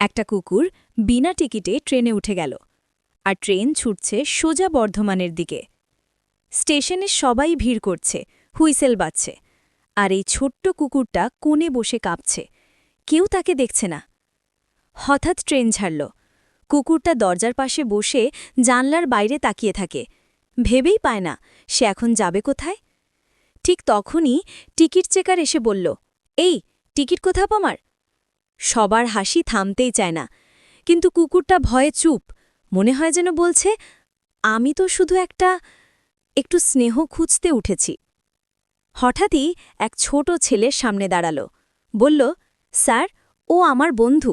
একটা কুকুর বিনা টিকিটে ট্রেনে উঠে গেল আর ট্রেন ছুটছে সোজা বর্ধমানের দিকে। স্টেশনে সবাই ভিড় করছে, হুইসেল বাজছে আর এই ছোট্ট কুকুরটা কোণে বসে কাঁপছে। কেউ তাকে দেখছে না। হঠাৎ ট্রেন ছাড়ল। কুকুরটা দরজার পাশে বসে জানলার বাইরে তাকিয়ে থাকে। ভেবেই পায় না, সে এখন যাবে কোথায়? ঠিক তখনই টিকিট চেকার এসে বলল, এই, টিকিট কোথা আমার? সবার হাসি থামতেই চায় না। কিন্তু কুকুরটা ভয়ে চুপ, মনে হয় যেন বলছে, আমি তো শুধু একটা, একটু স্নেহ খুঁজতে উঠেছি। হঠাৎই এক ছোট ছেলে সামনে দাঁড়াল, বলল, স্যার, ও আমার বন্ধু,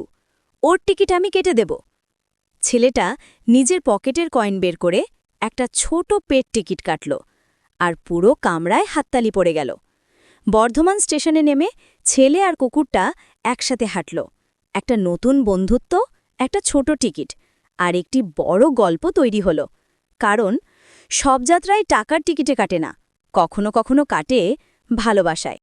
ওর টিকিট আমি কেটে দেব। ছেলেটা নিজের পকেটের কয়েন বের করে একটা ছোট পেট টিকিট কাটল, আর পুরো কামরায় হাততালি পড়ে গেল। বর্ধমান স্টেশনে নেমে ছেলে আর কুকুরটা একসাথে হাঁটল। একটা নতুন বন্ধুত্ব, একটা ছোট টিকিট আর একটি বড় গল্প তৈরি হল। কারণ সব যাত্রায় টাকার টিকিটে কাটে না, কখনো কখনো কাটে ভালোবাসায়।